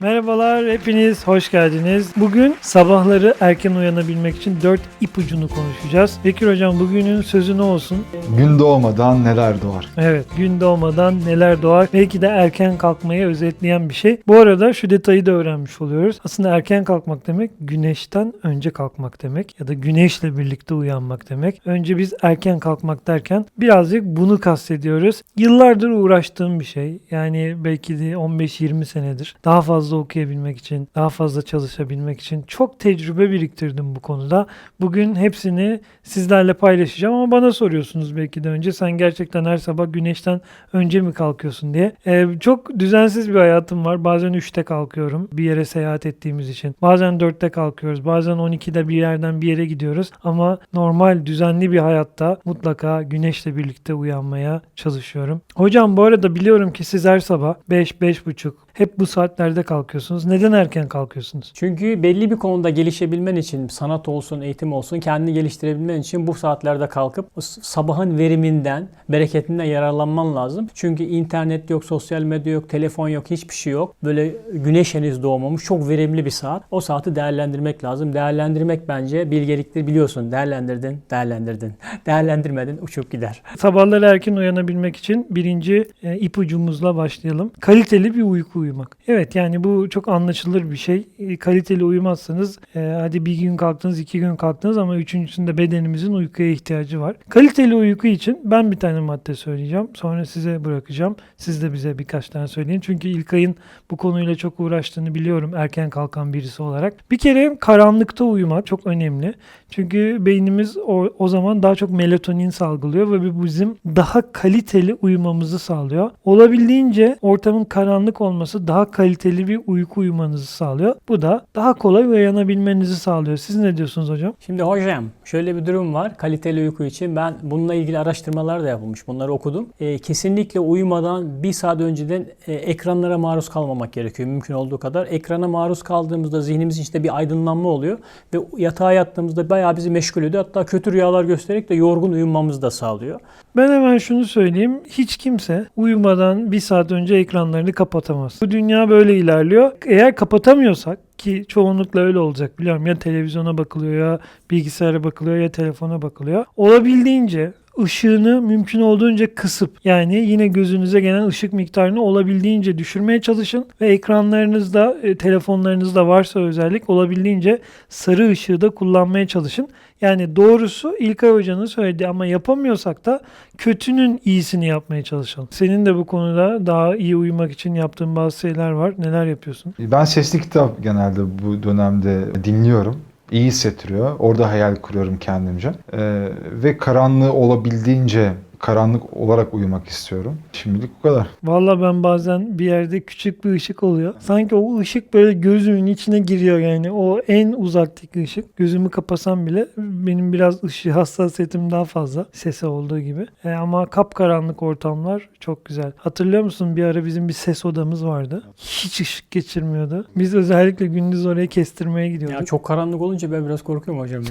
Merhabalar, hepiniz hoş geldiniz. Bugün sabahları erken uyanabilmek için 4 ipucunu konuşacağız. Bekir Hocam bugünün sözü ne olsun? Gün doğmadan neler doğar? Evet, gün doğmadan neler doğar? Belki de erken kalkmayı özetleyen bir şey. Bu arada şu detayı da öğrenmiş oluyoruz. Aslında erken kalkmak demek güneşten önce kalkmak demek ya da güneşle birlikte uyanmak demek. Önce biz erken kalkmak derken birazcık bunu kastediyoruz. Yıllardır uğraştığım bir şey. Yani belki de 15-20 senedir. Daha fazla okuyabilmek için, daha fazla çalışabilmek için çok tecrübe biriktirdim bu konuda. Bugün hepsini sizlerle paylaşacağım ama bana soruyorsunuz belki de önce sen gerçekten her sabah güneşten önce mi kalkıyorsun diye. Ee, çok düzensiz bir hayatım var. Bazen 3'te kalkıyorum bir yere seyahat ettiğimiz için. Bazen 4'te kalkıyoruz. Bazen 12'de bir yerden bir yere gidiyoruz. Ama normal düzenli bir hayatta mutlaka güneşle birlikte uyanmaya çalışıyorum. Hocam bu arada biliyorum ki siz her sabah 5-5.30 hep bu saatlerde kalkıyorsunuz. Neden erken kalkıyorsunuz? Çünkü belli bir konuda gelişebilmen için, sanat olsun, eğitim olsun, kendini geliştirebilmen için bu saatlerde kalkıp sabahın veriminden, bereketinden yararlanman lazım. Çünkü internet yok, sosyal medya yok, telefon yok, hiçbir şey yok. Böyle güneş henüz doğmamış, çok verimli bir saat. O saati değerlendirmek lazım. Değerlendirmek bence bilgeliktir biliyorsun. Değerlendirdin, değerlendirdin. Değerlendirmedin, uçup gider. Sabahları erken uyanabilmek için birinci e, ipucumuzla başlayalım. Kaliteli bir uyku uyumak. Evet yani bu çok anlaşılır bir şey. E, kaliteli uyumazsanız e, hadi bir gün kalktınız iki gün kalktınız ama üçüncüsünde bedenimizin uykuya ihtiyacı var. Kaliteli uyku için ben bir tane madde söyleyeceğim. Sonra size bırakacağım. Siz de bize birkaç tane söyleyin. Çünkü İlkay'ın bu konuyla çok uğraştığını biliyorum erken kalkan birisi olarak. Bir kere karanlıkta uyumak çok önemli. Çünkü beynimiz o, o zaman daha çok melatonin salgılıyor ve bizim daha kaliteli uyumamızı sağlıyor. Olabildiğince ortamın karanlık olması daha kaliteli bir uyku uyumanızı sağlıyor. Bu da daha kolay uyanabilmenizi sağlıyor. Siz ne diyorsunuz hocam? Şimdi hocam şöyle bir durum var. Kaliteli uyku için ben bununla ilgili araştırmalar da yapılmış. Bunları okudum. Ee, kesinlikle uyumadan bir saat önceden e, ekranlara maruz kalmamak gerekiyor mümkün olduğu kadar. Ekrana maruz kaldığımızda zihnimizin içinde bir aydınlanma oluyor ve yatağa yattığımızda bayağı bizi meşgul ediyor. Hatta kötü rüyalar göstererek de yorgun uyumamızı da sağlıyor. Ben hemen şunu söyleyeyim. Hiç kimse uyumadan bir saat önce ekranlarını kapatamaz. Bu dünya böyle ilerliyor. Eğer kapatamıyorsak ki çoğunlukla öyle olacak biliyorum. Ya televizyona bakılıyor ya bilgisayara bakılıyor ya telefona bakılıyor. Olabildiğince ışığını mümkün olduğunca kısıp yani yine gözünüze gelen ışık miktarını olabildiğince düşürmeye çalışın ve ekranlarınızda e, telefonlarınızda varsa özellik olabildiğince sarı ışığı da kullanmaya çalışın. Yani doğrusu İlkay Hoca'nın söylediği ama yapamıyorsak da kötünün iyisini yapmaya çalışalım. Senin de bu konuda daha iyi uyumak için yaptığın bazı şeyler var. Neler yapıyorsun? Ben sesli kitap genelde bu dönemde dinliyorum. İyi hissettiriyor. Orada hayal kuruyorum kendimce. Ee, ve karanlığı olabildiğince karanlık olarak uyumak istiyorum. Şimdilik bu kadar. Valla ben bazen bir yerde küçük bir ışık oluyor. Sanki o ışık böyle gözümün içine giriyor yani. O en uzaktaki ışık. Gözümü kapasam bile benim biraz ışığı hassasiyetim daha fazla. Sese olduğu gibi. E, ama kapkaranlık ortamlar çok güzel. Hatırlıyor musun bir ara bizim bir ses odamız vardı. Hiç ışık geçirmiyordu. Biz özellikle gündüz oraya kestirmeye gidiyorduk. Ya çok karanlık olunca ben biraz korkuyorum hocam ya.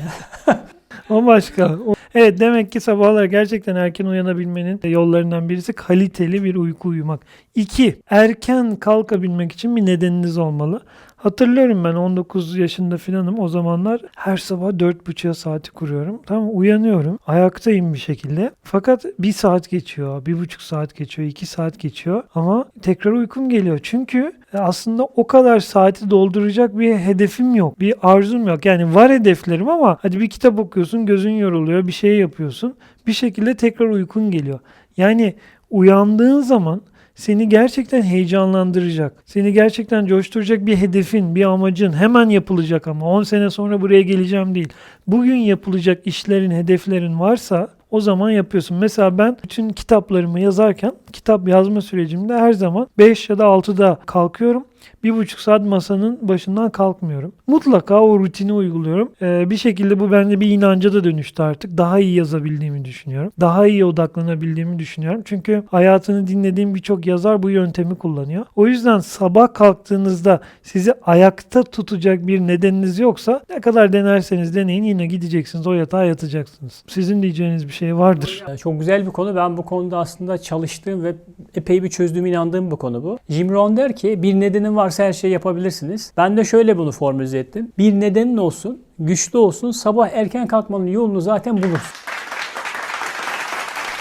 O başka. O- Evet demek ki sabahlar gerçekten erken uyanabilmenin yollarından birisi kaliteli bir uyku uyumak. İki, erken kalkabilmek için bir nedeniniz olmalı. Hatırlıyorum ben 19 yaşında filanım. O zamanlar her sabah 4.30'a saati kuruyorum. Tamam uyanıyorum. Ayaktayım bir şekilde. Fakat bir saat geçiyor, bir buçuk saat geçiyor, iki saat geçiyor. Ama tekrar uykum geliyor. Çünkü aslında o kadar saati dolduracak bir hedefim yok. Bir arzum yok. Yani var hedeflerim ama hadi bir kitap okuyorsun, gözün yoruluyor, bir şey yapıyorsun. Bir şekilde tekrar uykun geliyor. Yani uyandığın zaman seni gerçekten heyecanlandıracak, seni gerçekten coşturacak bir hedefin, bir amacın hemen yapılacak ama 10 sene sonra buraya geleceğim değil. Bugün yapılacak işlerin, hedeflerin varsa o zaman yapıyorsun. Mesela ben bütün kitaplarımı yazarken kitap yazma sürecimde her zaman 5 ya da 6'da kalkıyorum. Bir buçuk saat masanın başından kalkmıyorum. Mutlaka o rutini uyguluyorum. Ee, bir şekilde bu bende bir inanca da dönüştü artık. Daha iyi yazabildiğimi düşünüyorum. Daha iyi odaklanabildiğimi düşünüyorum. Çünkü hayatını dinlediğim birçok yazar bu yöntemi kullanıyor. O yüzden sabah kalktığınızda sizi ayakta tutacak bir nedeniniz yoksa ne kadar denerseniz deneyin yine gideceksiniz o yatağa yatacaksınız. Sizin diyeceğiniz bir şey vardır. Çok güzel bir konu. Ben bu konuda aslında çalıştığım ve epey bir çözdüğüm inandığım bir konu bu. Jim Rohn der ki bir nedenin varsa her şeyi yapabilirsiniz. Ben de şöyle bunu formüle ettim. Bir nedenin olsun, güçlü olsun, sabah erken kalkmanın yolunu zaten bulursun.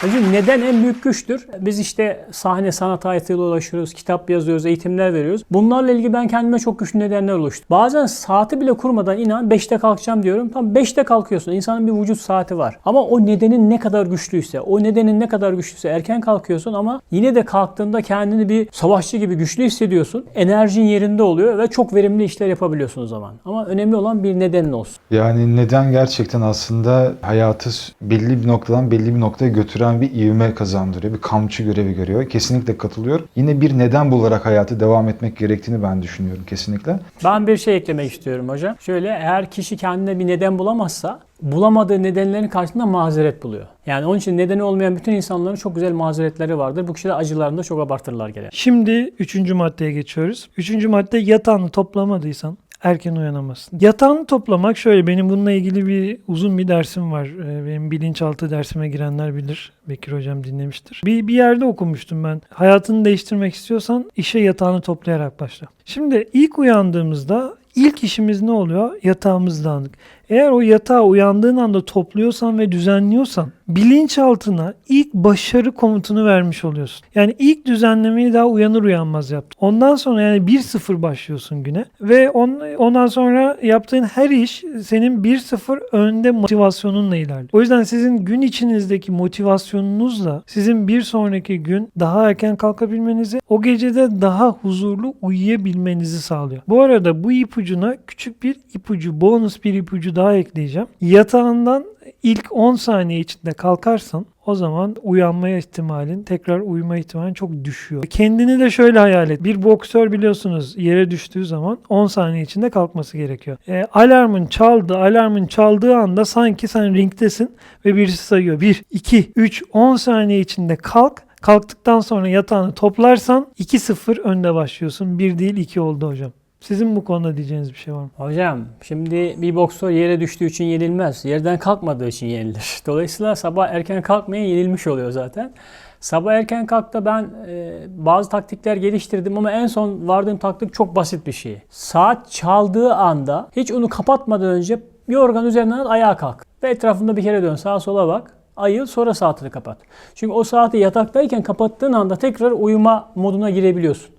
Hocam neden en büyük güçtür? Biz işte sahne sanat hayatıyla ulaşıyoruz, kitap yazıyoruz, eğitimler veriyoruz. Bunlarla ilgili ben kendime çok güçlü nedenler oluştu. Bazen saati bile kurmadan inan 5'te kalkacağım diyorum. Tam 5'te kalkıyorsun. İnsanın bir vücut saati var. Ama o nedenin ne kadar güçlüyse, o nedenin ne kadar güçlüyse erken kalkıyorsun ama yine de kalktığında kendini bir savaşçı gibi güçlü hissediyorsun. Enerjin yerinde oluyor ve çok verimli işler yapabiliyorsun o zaman. Ama önemli olan bir nedenin olsun. Yani neden gerçekten aslında hayatı belli bir noktadan belli bir noktaya götüren bir ivme kazandırıyor. Bir kamçı görevi görüyor. Kesinlikle katılıyorum. Yine bir neden bularak hayatı devam etmek gerektiğini ben düşünüyorum kesinlikle. Ben bir şey eklemek istiyorum hocam. Şöyle eğer kişi kendine bir neden bulamazsa bulamadığı nedenlerin karşısında mazeret buluyor. Yani onun için nedeni olmayan bütün insanların çok güzel mazeretleri vardır. Bu kişiler acılarını da çok abartırlar genelde. Şimdi üçüncü maddeye geçiyoruz. Üçüncü madde yatağını toplamadıysan erken uyanamazsın. Yatağını toplamak şöyle benim bununla ilgili bir uzun bir dersim var. Ee, Benim bilinçaltı dersime girenler bilir. Bekir hocam dinlemiştir. Bir, bir yerde okumuştum ben. Hayatını değiştirmek istiyorsan işe yatağını toplayarak başla. Şimdi ilk uyandığımızda ilk işimiz ne oluyor? Yatağımız dağınık. Eğer o yatağı uyandığın anda topluyorsan ve düzenliyorsan bilinçaltına ilk başarı komutunu vermiş oluyorsun. Yani ilk düzenlemeyi daha uyanır uyanmaz yaptın. Ondan sonra yani 1-0 başlıyorsun güne ve on, ondan sonra yaptığın her iş senin 1-0 önde motivasyonunla ilerliyor. O yüzden sizin gün içinizdeki motivasyonunuzla sizin bir sonraki gün daha erken kalkabilmenizi, o gecede daha huzurlu uyuyabilmenizi sağlıyor. Bu arada bu ipucuna küçük bir ipucu, bonus bir ipucu daha ekleyeceğim. Yatağından ilk 10 saniye içinde kalkarsan o zaman uyanma ihtimalin, tekrar uyuma ihtimalin çok düşüyor. Kendini de şöyle hayal et. Bir boksör biliyorsunuz yere düştüğü zaman 10 saniye içinde kalkması gerekiyor. E, alarmın çaldı, alarmın çaldığı anda sanki sen ringdesin ve birisi sayıyor. 1, 2, 3, 10 saniye içinde kalk. Kalktıktan sonra yatağını toplarsan 2-0 önde başlıyorsun. 1 değil 2 oldu hocam. Sizin bu konuda diyeceğiniz bir şey var mı? Hocam şimdi bir boksör yere düştüğü için yenilmez. Yerden kalkmadığı için yenilir. Dolayısıyla sabah erken kalkmaya yenilmiş oluyor zaten. Sabah erken kalkta ben e, bazı taktikler geliştirdim ama en son vardığım taktik çok basit bir şey. Saat çaldığı anda hiç onu kapatmadan önce yorgan üzerinden ayağa kalk. Ve etrafında bir kere dön sağa sola bak. Ayıl sonra saatini kapat. Çünkü o saati yataktayken kapattığın anda tekrar uyuma moduna girebiliyorsun.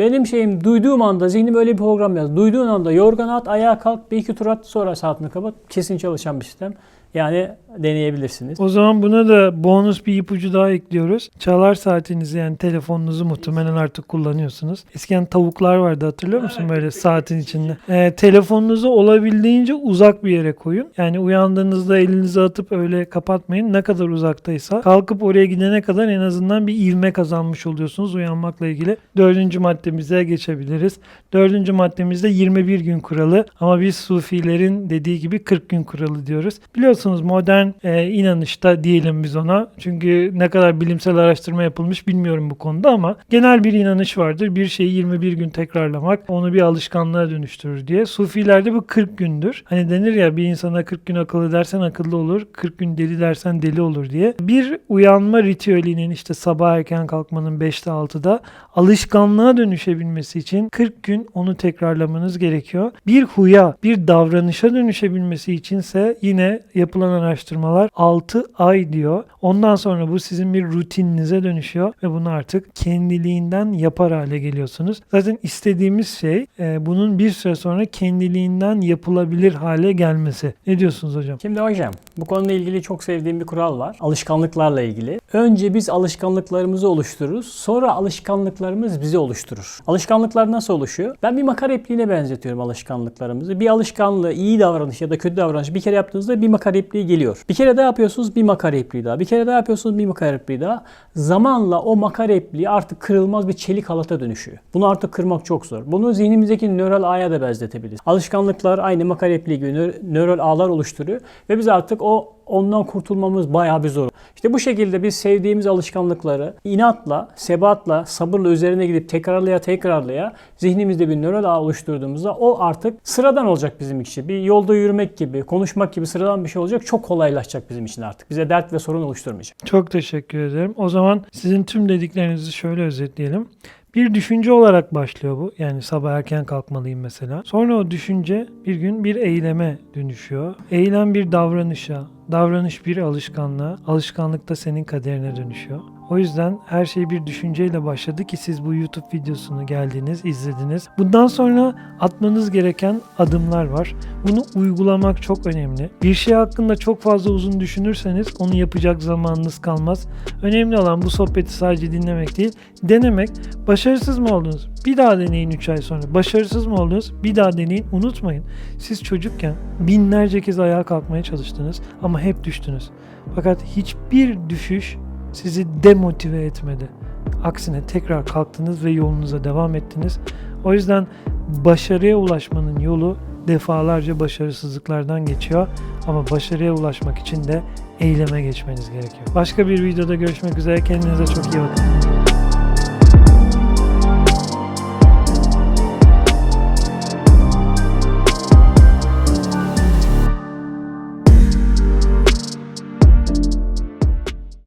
Benim şeyim duyduğum anda zihnim öyle bir program yaz. Duyduğun anda yorgan at, ayağa kalk, bir iki tur at sonra saatini kapat. Kesin çalışan bir sistem. Yani deneyebilirsiniz. O zaman buna da bonus bir ipucu daha ekliyoruz. Çalar saatinizi yani telefonunuzu muhtemelen artık kullanıyorsunuz. Eskiden tavuklar vardı hatırlıyor musun böyle saatin içinde? Ee, telefonunuzu olabildiğince uzak bir yere koyun. Yani uyandığınızda elinizi atıp öyle kapatmayın. Ne kadar uzaktaysa kalkıp oraya gidene kadar en azından bir ivme kazanmış oluyorsunuz uyanmakla ilgili. Dördüncü maddemize geçebiliriz. Dördüncü maddemizde 21 gün kuralı ama biz sufilerin dediği gibi 40 gün kuralı diyoruz. Biliyorsunuz modern e, inanışta diyelim biz ona. Çünkü ne kadar bilimsel araştırma yapılmış bilmiyorum bu konuda ama genel bir inanış vardır. Bir şeyi 21 gün tekrarlamak onu bir alışkanlığa dönüştürür diye. Sufilerde bu 40 gündür. Hani denir ya bir insana 40 gün akıllı dersen akıllı olur, 40 gün deli dersen deli olur diye. Bir uyanma ritüelinin işte sabah erken kalkmanın 5'te 6'da alışkanlığa dönüşebilmesi için 40 gün onu tekrarlamanız gerekiyor. Bir huya, bir davranışa dönüşebilmesi içinse yine yapılan araştırmalar 6 ay diyor. Ondan sonra bu sizin bir rutininize dönüşüyor ve bunu artık kendiliğinden yapar hale geliyorsunuz. Zaten istediğimiz şey e, bunun bir süre sonra kendiliğinden yapılabilir hale gelmesi. Ne diyorsunuz hocam? Şimdi hocam bu konuyla ilgili çok sevdiğim bir kural var. Alışkanlıklarla ilgili. Önce biz alışkanlıklarımızı oluştururuz. Sonra alışkanlıklarımız bizi oluşturur. Alışkanlıklar nasıl oluşuyor? Ben bir makara repliğine benzetiyorum alışkanlıklarımızı. Bir alışkanlığı iyi davranış ya da kötü davranış bir kere yaptığınızda bir makara repliği geliyor. Bir kere daha yapıyorsunuz bir makara repliği daha. Bir kere daha yapıyorsunuz bir makara repliği daha. Zamanla o makara repliği artık kırılmaz bir çelik halata dönüşüyor. Bunu artık kırmak çok zor. Bunu zihnimizdeki nöral ağya da benzetebiliriz. Alışkanlıklar aynı makara repliği gibi nö- nöral ağlar oluşturuyor ve biz artık o ondan kurtulmamız bayağı bir zor. İşte bu şekilde biz sevdiğimiz alışkanlıkları inatla, sebatla, sabırla üzerine gidip tekrarlaya tekrarlaya zihnimizde bir nöral ağ oluşturduğumuzda o artık sıradan olacak bizim için. Bir yolda yürümek gibi, konuşmak gibi sıradan bir şey olacak. Çok kolaylaşacak bizim için artık. Bize dert ve sorun oluşturmayacak. Çok teşekkür ederim. O zaman sizin tüm dediklerinizi şöyle özetleyelim. Bir düşünce olarak başlıyor bu. Yani sabah erken kalkmalıyım mesela. Sonra o düşünce bir gün bir eyleme dönüşüyor. Eylem bir davranışa, davranış bir alışkanlığa, alışkanlık da senin kaderine dönüşüyor. O yüzden her şey bir düşünceyle başladı ki siz bu YouTube videosunu geldiniz, izlediniz. Bundan sonra atmanız gereken adımlar var. Bunu uygulamak çok önemli. Bir şey hakkında çok fazla uzun düşünürseniz onu yapacak zamanınız kalmaz. Önemli olan bu sohbeti sadece dinlemek değil, denemek. Başarısız mı oldunuz? Bir daha deneyin 3 ay sonra. Başarısız mı oldunuz? Bir daha deneyin. Unutmayın. Siz çocukken binlerce kez ayağa kalkmaya çalıştınız ama hep düştünüz. Fakat hiçbir düşüş sizi demotive etmedi. Aksine tekrar kalktınız ve yolunuza devam ettiniz. O yüzden başarıya ulaşmanın yolu defalarca başarısızlıklardan geçiyor ama başarıya ulaşmak için de eyleme geçmeniz gerekiyor. Başka bir videoda görüşmek üzere. Kendinize çok iyi bakın.